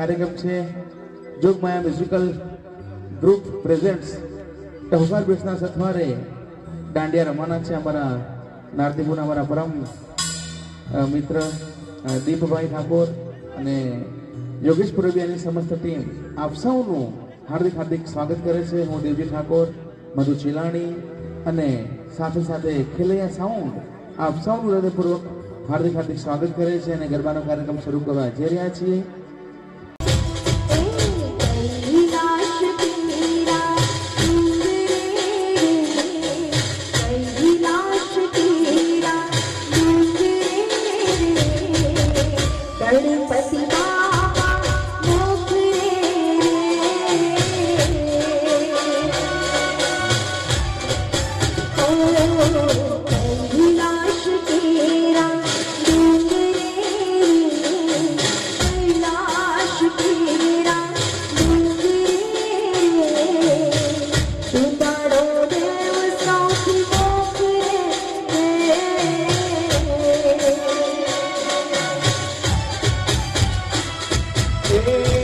કાર્યક્રમ છે. Jogmaya musical group presents ટહુકાર બેસના સથવારે દાંડિયા રમાના છે અમારા નારદીપુરના અમારા પરમ મિત્ર દીપભાઈ ઠાકોર અને યોગેશ પુરબિયાની સમસ્ત ટીમ આપ સૌનું હાર્દિક હાર્દિક સ્વાગત કરે છે. હું દેવજી ઠાકોર, મધુ ચિલાણી અને સાથે સાથે ખેલૈયા સાઉન્ડ આપ સૌનું હૃદયપૂર્વક હાર્દિક હાર્દિક સ્વાગત કરે છે અને ગરબાનો કાર્યક્રમ શરૂ કરવા જઈ રહ્યા છીએ. day.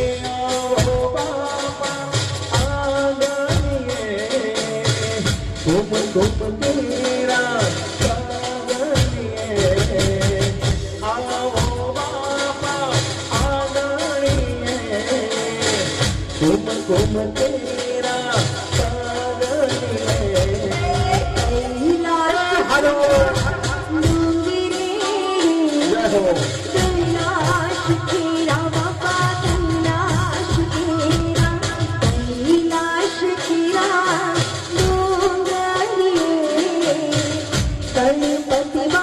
白云白天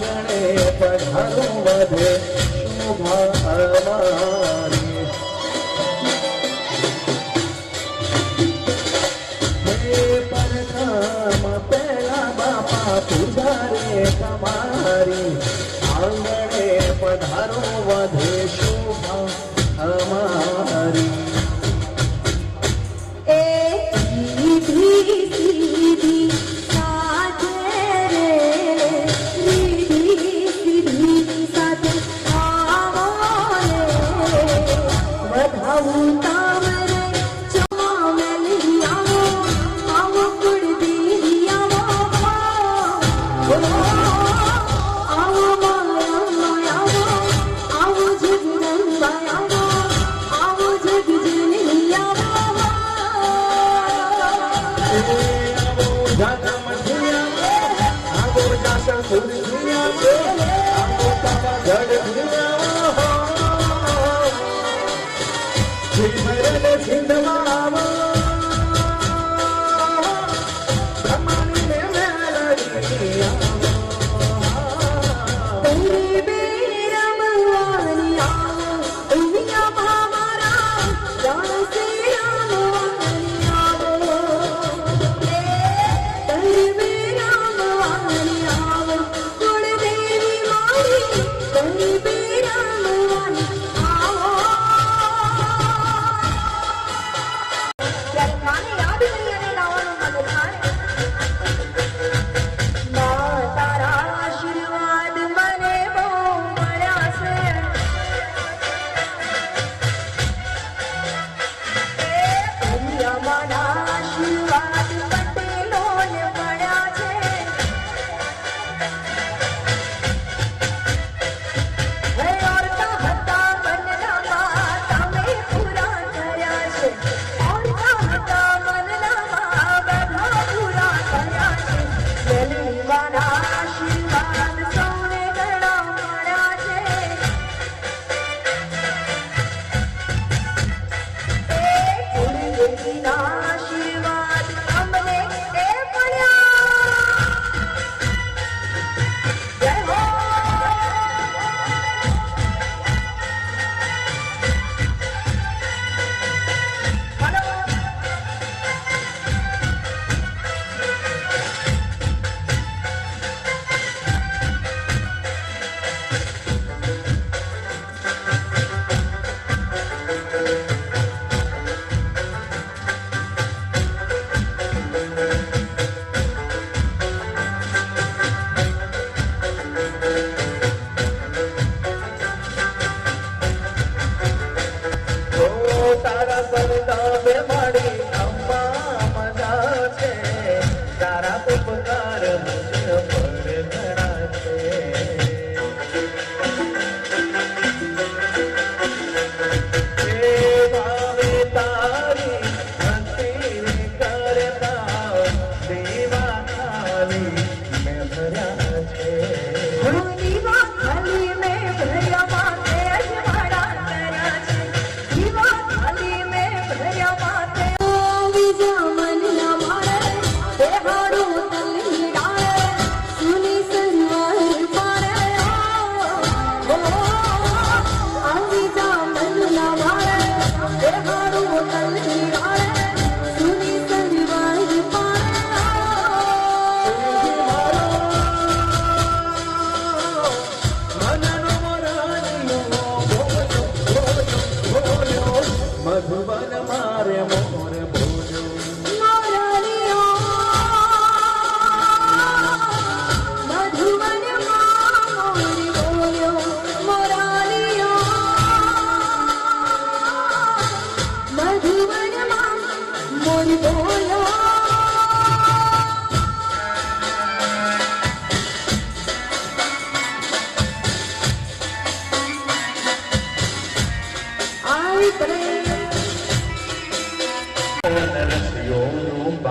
આંગણે પધારો વધે શોભા અમારી હે પરધામ પેલા બાપા પૂજારે તમારી. આંગણે પધારો વધે Yavrum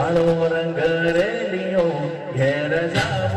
મારો રંગ રેલિયો ઘેર જાવ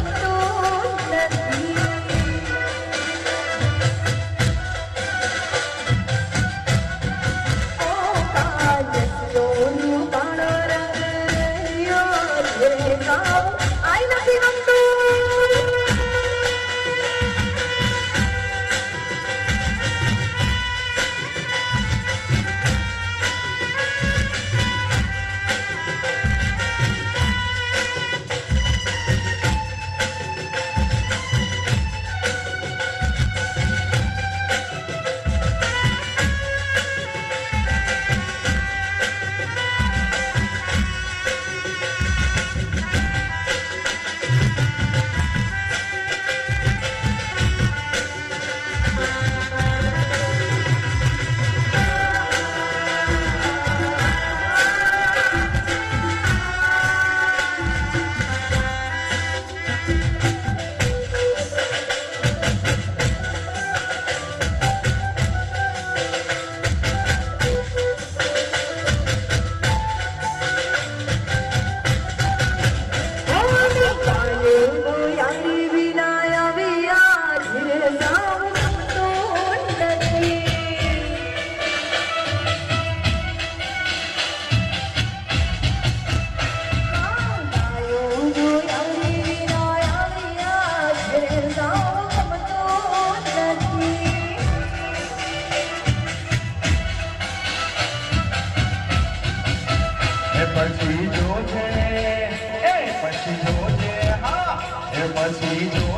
é mais bonito.